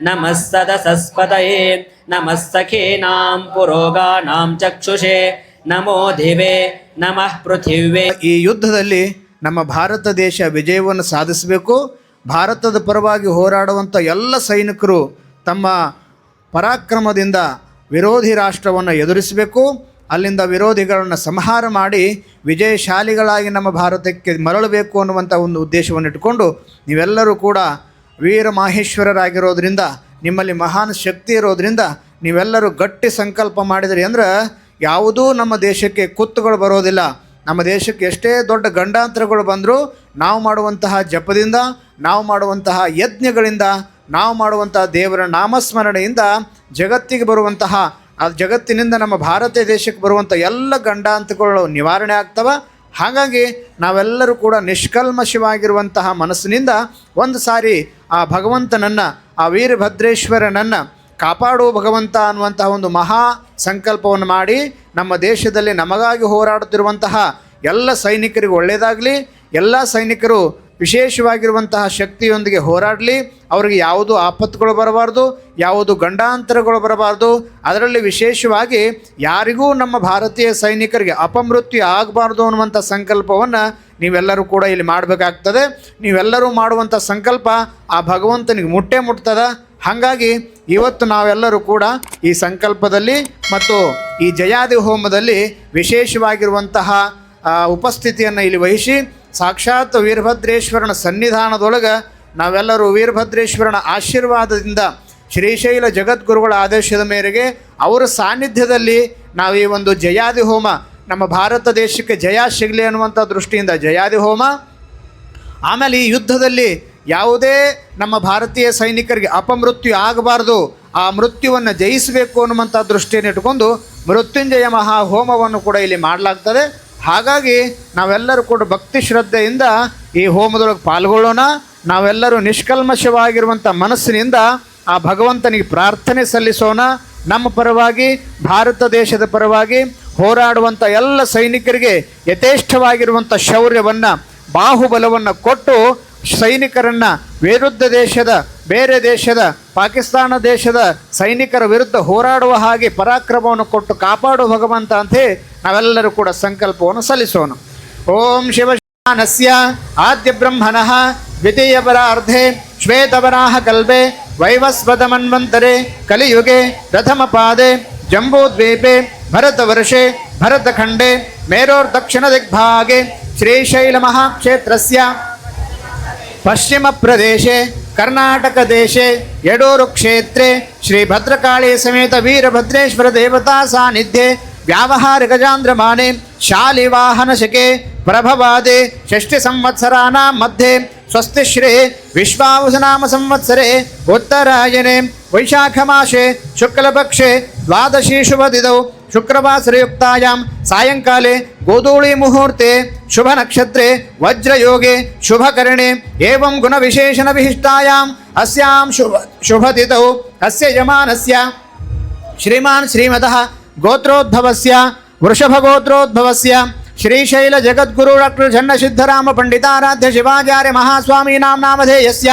नमः सदसस्पतये नमः सखीनां पुरोगानां चक्षुषे नमो दिवे नमः पृथिव्ये ಈ ಯುದ್ಧದಲ್ಲಿ ನಮ್ಮ ಭಾರತ ದೇಶ ವಿಜಯವನ್ನು ಸಾಧಿಸಬೇಕು ಭಾರತದ ಪರವಾಗಿ ಹೋರಾಡುವಂಥ ಎಲ್ಲ ಸೈನಿಕರು ತಮ್ಮ ಪರಾಕ್ರಮದಿಂದ ವಿರೋಧಿ ರಾಷ್ಟ್ರವನ್ನು ಎದುರಿಸಬೇಕು ಅಲ್ಲಿಂದ ವಿರೋಧಿಗಳನ್ನು ಸಂಹಾರ ಮಾಡಿ ವಿಜಯಶಾಲಿಗಳಾಗಿ ನಮ್ಮ ಭಾರತಕ್ಕೆ ಮರಳಬೇಕು ಅನ್ನುವಂಥ ಒಂದು ಉದ್ದೇಶವನ್ನು ಇಟ್ಟುಕೊಂಡು ನೀವೆಲ್ಲರೂ ಕೂಡ ವೀರ ಮಾಹೇಶ್ವರರಾಗಿರೋದ್ರಿಂದ ನಿಮ್ಮಲ್ಲಿ ಮಹಾನ್ ಶಕ್ತಿ ಇರೋದ್ರಿಂದ ನೀವೆಲ್ಲರೂ ಗಟ್ಟಿ ಸಂಕಲ್ಪ ಮಾಡಿದ್ರಿ ಅಂದ್ರೆ ಯಾವುದೂ ನಮ್ಮ ದೇಶಕ್ಕೆ ಕುತ್ತುಗಳು ಬರೋದಿಲ್ಲ. ನಮ್ಮ ದೇಶಕ್ಕೆ ಎಷ್ಟೇ ದೊಡ್ಡ ಗಂಡಾಂತರಗಳು ಬಂದರೂ ನಾವು ಮಾಡುವಂತಹ ಜಪದಿಂದ, ನಾವು ಮಾಡುವಂತಹ ಯಜ್ಞಗಳಿಂದ, ನಾವು ಮಾಡುವಂತಹ ದೇವರ ನಾಮಸ್ಮರಣೆಯಿಂದ ಜಗತ್ತಿಗೆ ಬರುವಂತಹ, ಆ ಜಗತ್ತಿನಿಂದ ನಮ್ಮ ಭಾರತ ದೇಶಕ್ಕೆ ಬರುವಂಥ ಎಲ್ಲ ಗಂಡಾಂತಗಳು ನಿವಾರಣೆ ಆಗ್ತವೆ. ಹಾಗಾಗಿ ನಾವೆಲ್ಲರೂ ಕೂಡ ನಿಷ್ಕಲ್ಮಶವಾಗಿರುವಂತಹ ಮನಸ್ಸಿನಿಂದ ಒಂದು ಸಾರಿ ಆ ಭಗವಂತನನ್ನು, ಆ ವೀರಭದ್ರೇಶ್ವರನನ್ನು ಕಾಪಾಡು ಭಗವಂತ ಅನ್ನುವಂತಹ ಒಂದು ಮಹಾ ಸಂಕಲ್ಪವನ್ನು ಮಾಡಿ ನಮ್ಮ ದೇಶದಲ್ಲಿ ನಮಗಾಗಿ ಹೋರಾಡುತ್ತಿರುವಂತಹ ಎಲ್ಲ ಸೈನಿಕರಿಗೆ ಒಳ್ಳೆಯದಾಗಲಿ ಎಲ್ಲ ಸೈನಿಕರು ವಿಶೇಷವಾಗಿರುವಂತಹ ಶಕ್ತಿಯೊಂದಿಗೆ ಹೋರಾಡಲಿ. ಅವರಿಗೆ ಯಾವುದು ಆಪತ್ತುಗಳು ಬರಬಾರ್ದು, ಯಾವುದು ಗಂಡಾಂತರಗಳು ಬರಬಾರ್ದು. ಅದರಲ್ಲಿ ವಿಶೇಷವಾಗಿ ಯಾರಿಗೂ ನಮ್ಮ ಭಾರತೀಯ ಸೈನಿಕರಿಗೆ ಅಪಮೃತ್ಯು ಆಗಬಾರ್ದು ಅನ್ನುವಂಥ ಸಂಕಲ್ಪವನ್ನು ನೀವೆಲ್ಲರೂ ಕೂಡ ಇಲ್ಲಿ ಮಾಡಬೇಕಾಗ್ತದೆ. ನೀವೆಲ್ಲರೂ ಮಾಡುವಂಥ ಸಂಕಲ್ಪ ಆ ಭಗವಂತನಿಗೆ ಮುಟ್ಟೆ ಮುಟ್ತದೆ. ಹಾಗಾಗಿ ಇವತ್ತು ನಾವೆಲ್ಲರೂ ಕೂಡ ಈ ಸಂಕಲ್ಪದಲ್ಲಿ ಮತ್ತು ಈ ಜಯಾದಿ ಹೋಮದಲ್ಲಿ ವಿಶೇಷವಾಗಿರುವಂತಹ ಉಪಸ್ಥಿತಿಯನ್ನು ಇಲ್ಲಿ ವಹಿಸಿ ಸಾಕ್ಷಾತ್ ವೀರಭದ್ರೇಶ್ವರನ ಸನ್ನಿಧಾನದೊಳಗೆ ನಾವೆಲ್ಲರೂ ವೀರಭದ್ರೇಶ್ವರನ ಆಶೀರ್ವಾದದಿಂದ ಶ್ರೀಶೈಲ ಜಗದ್ಗುರುಗಳ ಆದೇಶದ ಮೇರೆಗೆ ಅವರ ಸಾನ್ನಿಧ್ಯದಲ್ಲಿ ನಾವು ಈ ಒಂದು ಜಯಾದಿ ಹೋಮ ನಮ್ಮ ಭಾರತ ದೇಶಕ್ಕೆ ಜಯ ಸಿಗಲಿ ಅನ್ನುವಂಥ ದೃಷ್ಟಿಯಿಂದ ಜಯಾದಿ ಹೋಮ ಆಮೇಲೆ ಈ ಯುದ್ಧದಲ್ಲಿ ಯಾವುದೇ ನಮ್ಮ ಭಾರತೀಯ ಸೈನಿಕರಿಗೆ ಅಪಮೃತ್ಯು ಆಗಬಾರ್ದು, ಆ ಮೃತ್ಯುವನ್ನು ಜಯಿಸಬೇಕು ಅನ್ನುವಂಥ ದೃಷ್ಟಿಯನ್ನು ಇಟ್ಕೊಂಡು ಮೃತ್ಯುಂಜಯ ಮಹಾ ಹೋಮವನ್ನು ಕೂಡ ಇಲ್ಲಿ ಮಾಡಲಾಗ್ತದೆ. ಹಾಗಾಗಿ ನಾವೆಲ್ಲರೂ ಕೂಡ ಭಕ್ತಿ ಶ್ರದ್ಧೆಯಿಂದ ಈ ಹೋಮದೊಳಗೆ ಪಾಲ್ಗೊಳ್ಳೋಣ. ನಾವೆಲ್ಲರೂ ನಿಷ್ಕಲ್ಮಶವಾಗಿರುವಂಥ ಮನಸ್ಸಿನಿಂದ ಆ ಭಗವಂತನಿಗೆ ಪ್ರಾರ್ಥನೆ ಸಲ್ಲಿಸೋಣ. ನಮ್ಮ ಪರವಾಗಿ, ಭಾರತ ದೇಶದ ಪರವಾಗಿ ಹೋರಾಡುವಂಥ ಎಲ್ಲ ಸೈನಿಕರಿಗೆ ಯಥೇಷ್ಟವಾಗಿರುವಂಥ ಶೌರ್ಯವನ್ನು, ಬಾಹುಬಲವನ್ನು ಕೊಟ್ಟು ಸೈನಿಕರನ್ನು ವಿರುದ್ಧ ದೇಶದ, ಬೇರೆ ದೇಶದ ಪಾಕಿಸ್ತಾನ ದೇಶದ ಸೈನಿಕರ ವಿರುದ್ಧ ಹೋರಾಡುವ ಹಾಗೆ ಪರಾಕ್ರಮವನ್ನು ಕೊಟ್ಟು ಕಾಪಾಡುವ ಭಗವಂತ ಅಂತೇ ನಾವೆಲ್ಲರೂ ಕೂಡ ಸಂಕಲ್ಪವನ್ನು ಸಲ್ಲಿಸೋಣ. ಓಂ ಶಿವಶಾನಸ್ಯ ಆದ್ಯ ಬ್ರಹ್ಮನಃ ದ್ವಿತೀಯ ಪರಾರ್ಧೆ ಶ್ವೇತವರಾಹ ಕಲ್ಬೆ ವೈವಸ್ವದ ಮನ್ವಂತರೆ ಕಲಿಯುಗೆ ಪ್ರಥಮ ಪಾದೆ ಜಂಬೂದ್ವೀಪೆ ಭರತವರ್ಷೆ ಭರತಖಂಡೆ ಮೇರೋರ್ದಕ್ಷಿಣ ದಿಗ್ಭಾಗೆ ಶ್ರೀಶೈಲ ಮಹಾಕ್ಷೇತ್ರಸ್ಯ पश्चिमप्रदेशे कर्णाटकदेशे यडोरुक्षेत्रे श्रीभद्रकाळे समेत वीरभद्रेश्वरदेवतासान्निध्ये व्यावहारिकजान्द्रमाने शालिवाहनशके प्रभवादे षष्टिसंवत्सराणां मध्ये స్వస్తిశ్రే విశ్వావసనామ సంవత్సరే ఉత్తరాయణే వైశాఖమాసే శుక్లపక్షే ద్వాదశీశువదిదౌ शुक्रवासरयुक्तायां सायङ्काले गोधूळीमुहूर्ते शुभनक्षत्रे, वज्रयोगे, शुभकर्णे, एवं गुणविशेषणविशिष्टायाम् अस्यां शुभ, शुभतिथौ अस्य यमानस्य श्रीमान् श्रीमतः गोत्रोद्भवस्य, वृषभगोत्रोद्भवस्य श्रीशैलजगद्गुरु डाक्टर् पंडिताराध्य शिवाचार्य महास्वामीनां नामधेयस्य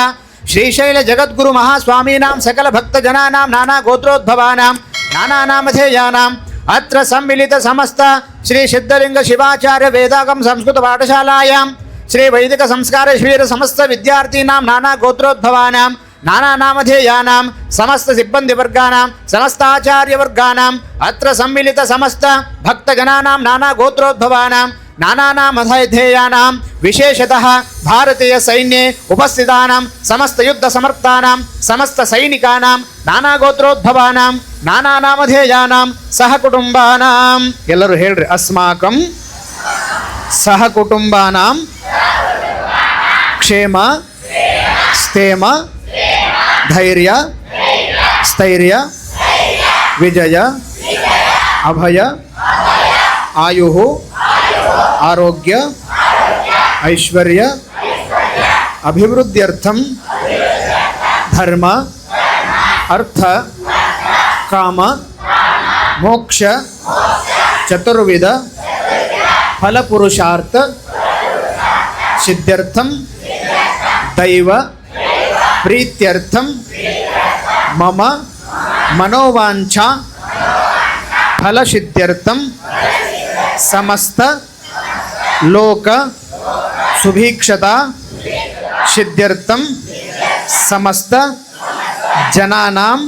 श्रीशैलजगद्गुरुमहास्वामीनां सकलभक्तजनानां नानागोत्रोद्भवानां नानानामधेयानां అత్ర సమ్మిళిత సమస్త శ్రీ సిద్ధలింగ శివాచార్య వేదాగం సంస్కృత పాఠశాలాయాం శ్రీ వైదిక సంస్కార శిబిర సమస్త విద్యార్థీనాం నానా గోత్రోద్భవానాం నానా నామధేయానాం సమస్త సిబ్బంది వర్గానాం సమస్త ఆచార్య వర్గానాం అత్ర సమ్మిళిత సమస్త భక్తగణానాం నానా గోత్రోద్భవానాం ಶ್ರೀ ವೈದಿಕ ಸಂಸ್ಕಾರ ಶಿಬಿರ ಸಮಸ್ತ ವಿದ್ಯಾರ್ಥೀನಾಂ ನಾನಾ ಗೋತ್ರೋದ್ಭವಾನಾಂ ನಾನಾ ನಾಮಧೇಯಾನಾಂ ಸಮಸ್ತ ಸಿಬ್ಬಂದಿವರ್ಗಾನಾಂ ಸಮಸ್ತಾಚಾರ್ಯವರ್ಗಾನಾಂ ಅತ್ರ ಸಮ್ಮಿಲಿತ ಸಮಸ್ತ ಭಕ್ತಜನಾನಾಂ ನಾನಾ ಗೋತ್ರೋದ್ಭವಾನಾಂ ನಾನಾ ನಾಮಧೇಯಾನಾಂ ವಿಶೇಷತಃ ಭಾರತೀಯ ಸೈನ್ಯೆ ಉಪಸ್ಥಿತಾನಾಂ ಸಮಸ್ತ ಯುದ್ಧ ಸಮರ್ಥಾನಾಂ ಸಮಸ್ತ ಸೈನಿಕಾನಾಂ ನಾನಾ ಗೋತ್ರೋದ್ಭವಾನಾಂ ನಾನಾ ನಾಮಧೇಯಾನಾಂ ಸಹ ಕುಟುಂಬಾನಾಂ ಎಲ್ಲರೂ ಹೇಳ್ರಿ ಅಸ್ಮಾಕಂ ಸಹ ಕುಟುಂಬಾನಾಂ ಕ್ಷೇಮ ಸ್ಥೇಮ ಧೈರ್ಯ ಸ್ಥೈರ್ಯ ವಿಜಯ ಅಭಯ ಆಯು ఆరోగ్య ఐశ్వర్య అభివృద్ధ్యర్థం ధర్మ అర్థ కామ మోక్ష చతుర్విధ ఫలపురుషార్థ సిద్ధ్యర్థం దైవ ప్రీత్యర్థం మమ మనోవాంఛ ఫలసిద్ధ్యర్థం సమస్త లోక సుభీక్షత సిద్ధ్యర్థం సమస్త జనానాం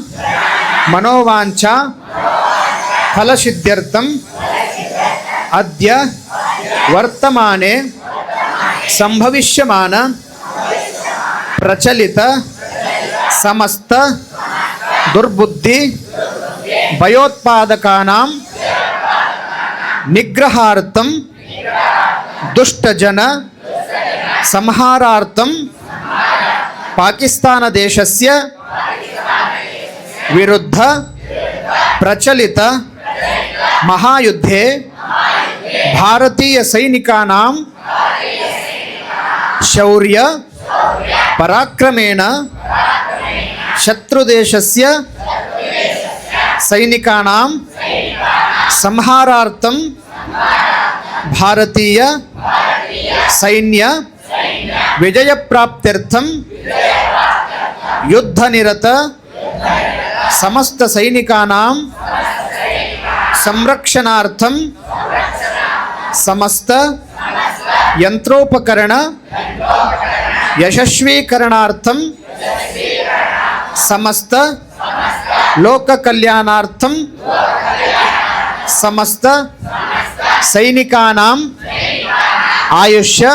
మనోవాంఛ ఫలసిద్ధ్యర్థం అద్య వర్తమానే సంభవిష్యమాన ప్రచలిత సమస్త దుర్బుద్ధి భయోత్పాదకానాం నిగ్రహార్థం समस्त दुर्बुद्धि भयोत्पादकानां निग्रहार्थं दुष्टजन संहारार्थं पाकिस्तानदेशस्य विरुद्ध प्रचलित महायुद्धे भारतीयसैनिकानां शौर्य पराक्रमेण शत्रुदेशस्य భారతీయ సైన్య విజయ ప్రాప్త్యర్థం యుద్ధ నిరత సమస్త సైనికానాం సంరక్షణార్థం సమస్త యంత్రోపకరణ यशस्वीकरणार्थम समस्त लोक कल्याणार्थम समस्त सैनिकानां आयुष्य,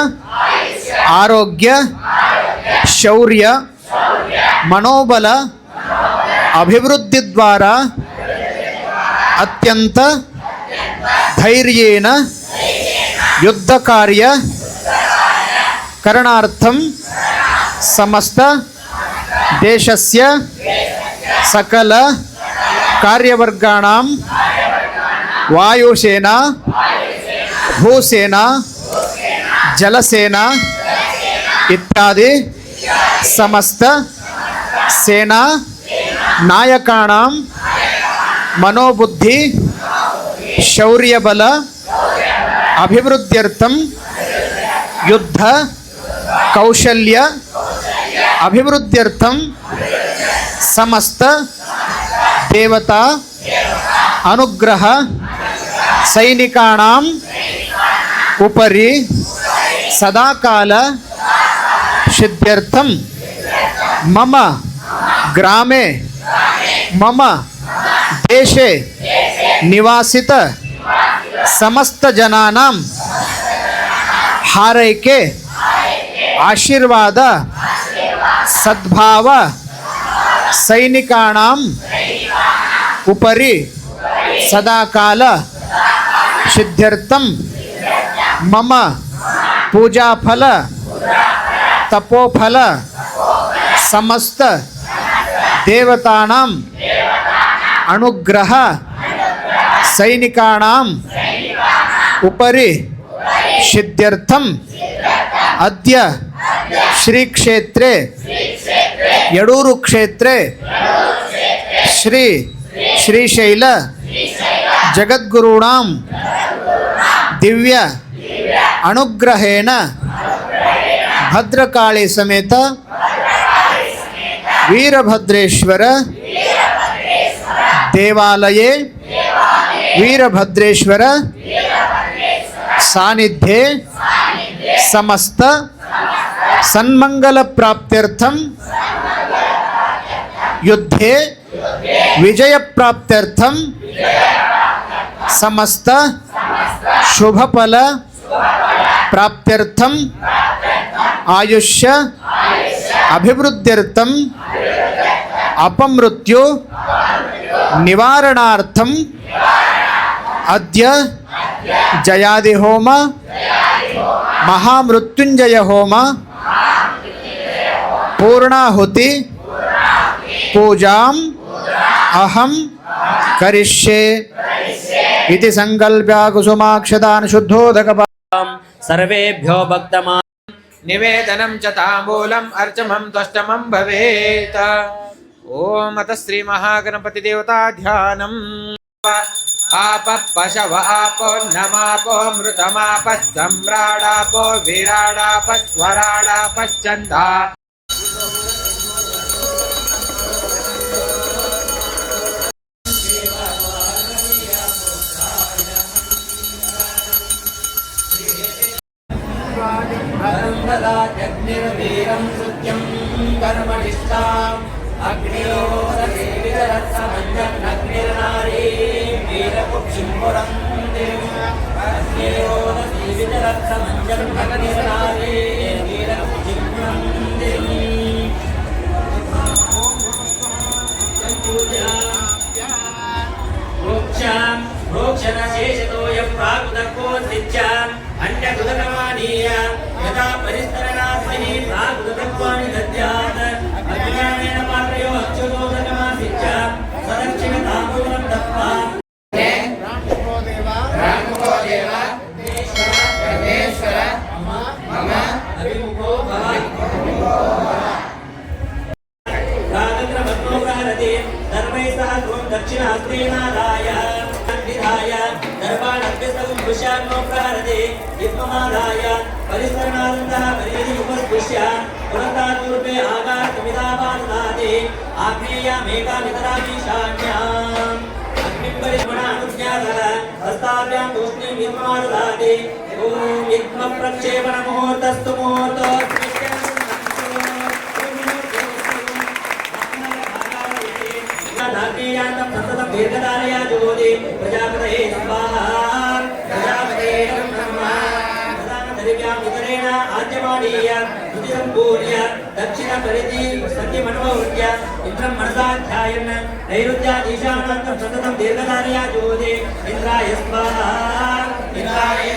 आरोग्य, शौर्य, मनोबल, अभिवृद्धि द्वारा अत्यंत धैर्येण युद्ध कार्य करणार्थं समस्त देशस्य सकल कार्यवर्गाणां वायुसेना, भूसेना, जलसेना इत्यादि समस्त सेना नायकाणां मनोबुद्धि, शौर्यबल, अभिवृद्ध्यर्थं युद्ध, कौशल्य, अभिवृद्ध्यर्थं समस्त देवता, अनुग्रह सैनिकानाम् उपरि सदाकाल सिद्ध्यर्थं मम ग्रामे, मम देशे निवासित समस्त जनानां हारैके आशीर्वाद, सद्भाव सैनिकानाम् उपरि सदाकाल सिद्ध्यर्थं मम पूजाफल, तपोफल, समस्त देवतानाम् अनुग्रह सैनिकानाम् उपरि सिद्ध्यर्थम् अद्य श्रीक्षेत्रे यडूरु क्षेत्रे श्री श्रीशैल जगद्गुरूणां दिव्य अनुग्रहेण भद्रकाली समेत वीरभद्रेश्वर देवालये वीरभद्रेश्वर सानिध्ये समस्त सन्मङ्गलप्राप्त्यर्थं युद्धे विजयप्राप्त्यर्थं समस्त शुभफल प्राप्त्यर्थम् आयुष्य अभिवृद्ध्यर्थम् अपमृत्यु निवारणार्थम् अद्य जयादिहोम महामृत्युंजय होम पूर्णाहुति पूजाम् కరిష్యే ఇది సంకల్ప్య కుసుమాక్షదాన్ శుద్ధోదకపాం సర్వేభ్యో భక్తమా నివేదనం చ తాంబూలం అర్చమం త్వష్టమం భవేత ఓం అత శ్రీ మహాగణపతి దేవతా ధ్యానం ఆప పశవ ఆపో నమాపో మృతమాప సమ్రాడాపో విరాడాప స్వరాడాపశ్చందా जग्निर्वीरं सत्यं कर्मणिष्ठाम् अग्नियोरग्निर्नारी वीरपुक्षिम्पुरं अग्नियोरग्निर्नारी वीरपुक्षिम्पुरं देवी पूजा पुरन्ति मोक्षां मोक्षनशेषतोऽयं प्रागुदकोद्दिच्चाम् अन्यकुदकमानीय यदा परिस्तरणास्मिः प्रागुदकत्वानि दद्यात् अज्ञानेन पात्रयो अच्युतोदकमासिच्च सदक्षिणताम्बूलं दत्त्वा आग्नेयामेकामितरामीशान्याम् अग्निं परिमणानुज्ञातः हस्ताभ्यां तूष्णीं विद्ममाददाति ॐ विद्मप्रक्षेपणमुहूर्तस्तु मुहूर्तोऽस्तु धार्मीयान्तं सततं दीर्घधारया ज्योति प्रजापतये स्वाहा ఆద్యమానీయ ఉదయం పూర్య దక్షిణ పరిధి సంధి మనోవృత్య ఇంద్రం మనసాధ్యాయన్ నైరుత్యా ఈశానాంతం సతతం దీర్ఘకార్యా జ్యోతి ఇంద్రాయ స్వాహ. ఇంద్రాయ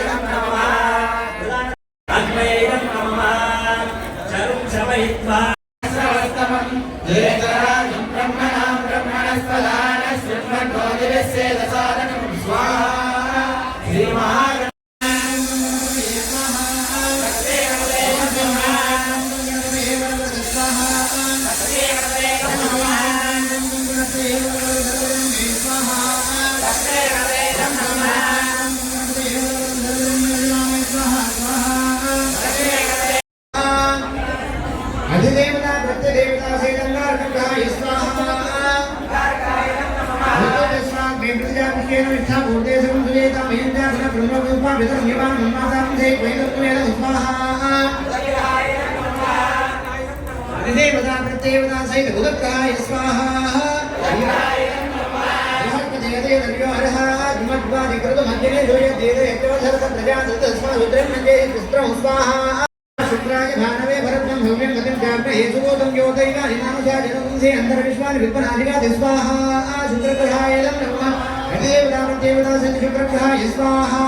देवतासङ्ख्यप्रभ्याय स्वाहा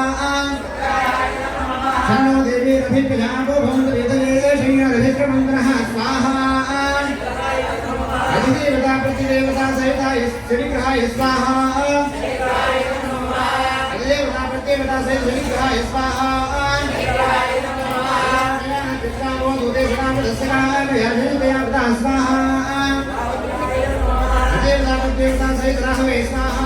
सन्नो देवीरभिप्रजापो भवन्तु वेदनेशय्यरभिक्रमन्त्रः स्वाहा अधिदेवता प्रतिदेवता सहिताय शनिग्रहाय स्वाहा अधिदेवता प्रतिदेवता सहित शनिग्रहाय स्वाहा स्वाहा देवता प्रतिदेवता सहित राहवे स्वाहा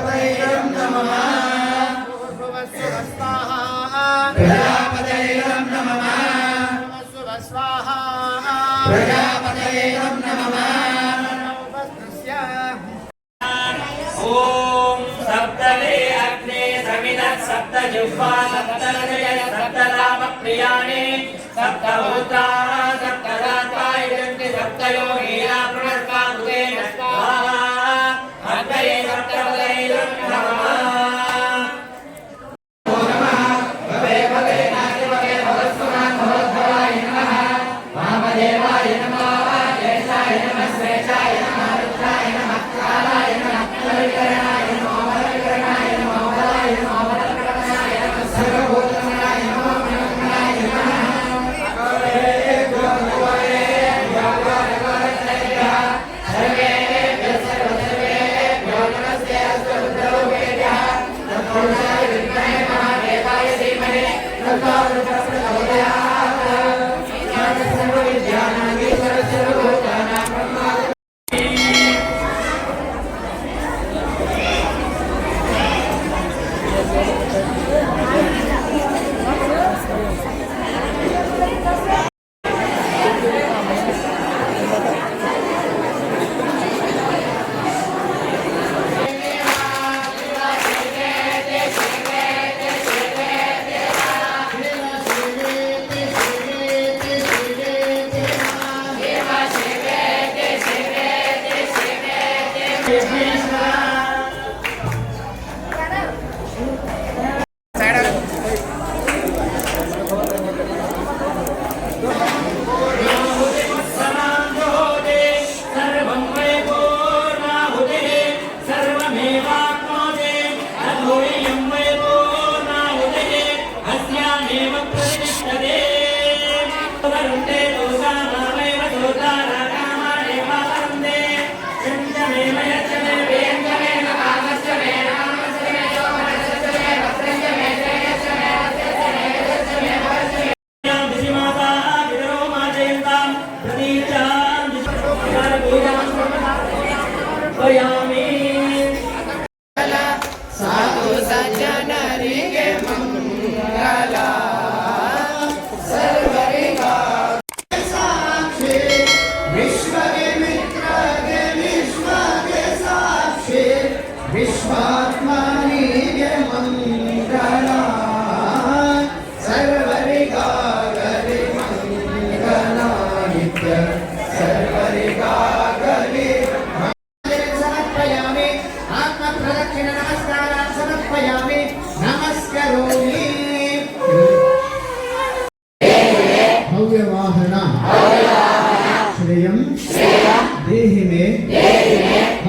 सप्तरामप्रियाणि सप्तभूताः सप्तदात्वा यजन्ति सप्तयोगीना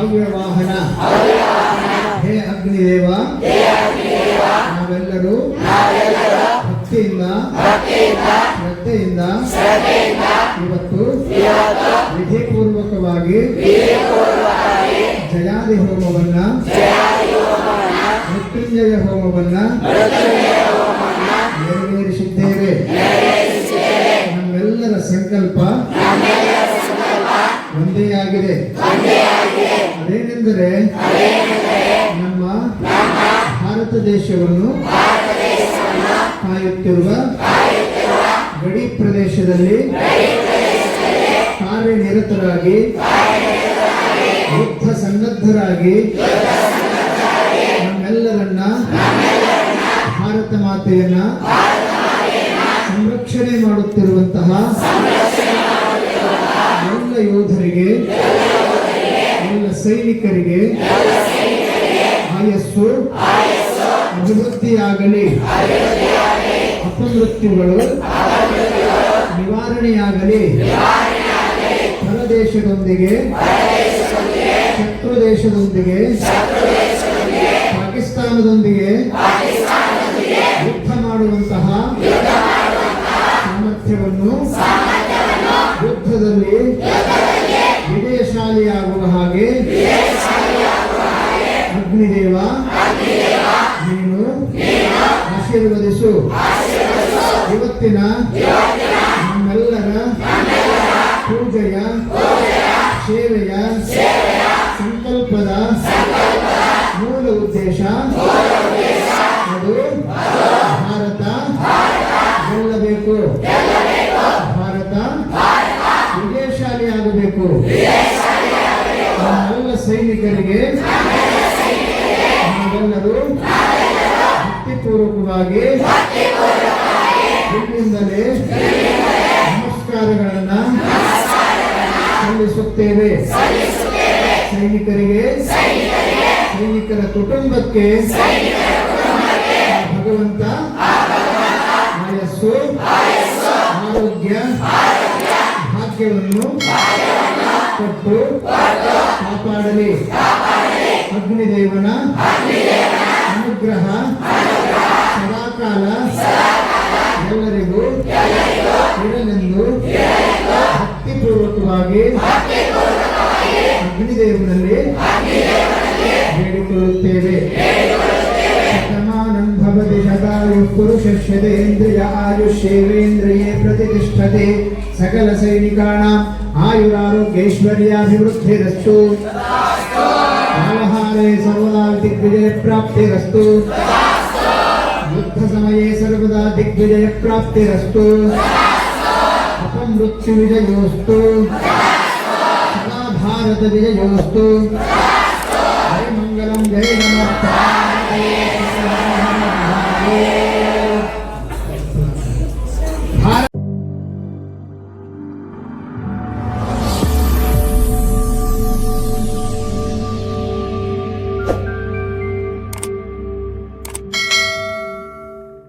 भव्ಯ ವಾಹನ. ಹೇ ಅಗ್ನಿದೇವ. ನಾವೆಲ್ಲರೂ ಭಕ್ತಿಯಿಂದ, ಶ್ರದ್ಧೆಯಿಂದ, ಇವತ್ತು ವಿಧಿಪೂರ್ವಕವಾಗಿ ಜಯಾದಿ ಹೋಮವನ್ನ, ಮೃತ್ಯುಂಜಯ ಹೋಮವನ್ನ ನೆರವೇರಿಸಿದ್ದೇವೆ. ನಮ್ಮೆಲ್ಲರ ಸಂಕಲ್ಪ ಒಂದೇ ಆಗಿದೆ. ಅದೇನೆಂದರೆ ನಮ್ಮ ಭಾರತ ದೇಶವನ್ನು ಕಾಯುತ್ತಿರುವ ಗಡಿ ಪ್ರದೇಶದಲ್ಲಿ ಕಾರ್ಯನಿರತರಾಗಿ ಯುದ್ಧ ಸನ್ನದ್ಧರಾಗಿ ನಮ್ಮೆಲ್ಲರನ್ನ ಭಾರತ ಮಾತೆಯನ್ನ ಸಂರಕ್ಷಣೆ ಮಾಡುತ್ತಿರುವಂತಹ ಎಲ್ಲ ಯೋಧರಿಗೆ ಎಲ್ಲ ಸೈನಿಕರಿಗೆ ಆಯಸ್ಸು ಅಭಿವೃದ್ಧಿಯಾಗಲಿ. ಅಪಮೃತ್ಯುಗಳು ನಿವಾರಣೆಯಾಗಲಿ. ದೇಶದೊಂದಿಗೆ ಶತ್ರು ದೇಶದೊಂದಿಗೆ ಪಾಕಿಸ್ತಾನದೊಂದಿಗೆ ಯುದ್ಧ ಮಾಡುವಂತಹ ಸಾಮರ್ಥ್ಯವನ್ನು ಯುದ್ಧದಲ್ಲಿ ವಿಜಯಶಾಲಿಯಾಗುವ ಹಾಗೆ ಅಗ್ನಿದೇವ ನೀನು ಆಶೀರ್ವದಿಸು. ಇವತ್ತಿನ ನಮ್ಮೆಲ್ಲರ ಪೂಜೆಯ ಸೈನಿಕರಿಗೆ ನಾವೆಲ್ಲರೂ ಭಕ್ತಿಪೂರ್ವಕವಾಗಿ ಇಲ್ಲಿಂದಲೇ ನಮಸ್ಕಾರಗಳನ್ನ ಸಲ್ಲಿಸುತ್ತೇವೆ. ಸೈನಿಕರಿಗೆ ಸೈನಿಕರ ಕುಟುಂಬಕ್ಕೆ ಭಗವಂತ ಆಯಸ್ಸು ಆರೋಗ್ಯ ಭಾಗ್ಯವನ್ನು ಕೊಟ್ಟು ಕಾಪಾಡಲಿ. ಅಗ್ನಿದೇವನ. ಅನುಗ್ರಹ. ಸದಾಕಾಲ. ಎಲ್ಲರಿಗೂ. ಇರಲೆಂದು. ಭಕ್ತಿಪೂರ್ವಕವಾಗಿ. ಅಗ್ನಿದೇವನಲ್ಲಿ. ಬೇಡಿಕೊಳ್ಳುತ್ತೇವೆ. पुरुषशरेन्द्रिय आयुष्येवेन्द्रिये प्रतिष्ठते सकलसैनिकाणाम् आयुरारोग्यैश्वर्याभिवृद्धिरस्तु कालहारे सर्वदा दिग्विजयप्राप्तिरस्तु युद्धसमये सर्वदा दिग्विजयप्राप्तिरस्तु अपमृत्युविजयोस्तु सदा भारतविजयोस्तु हरिमङ्गलं जय नमः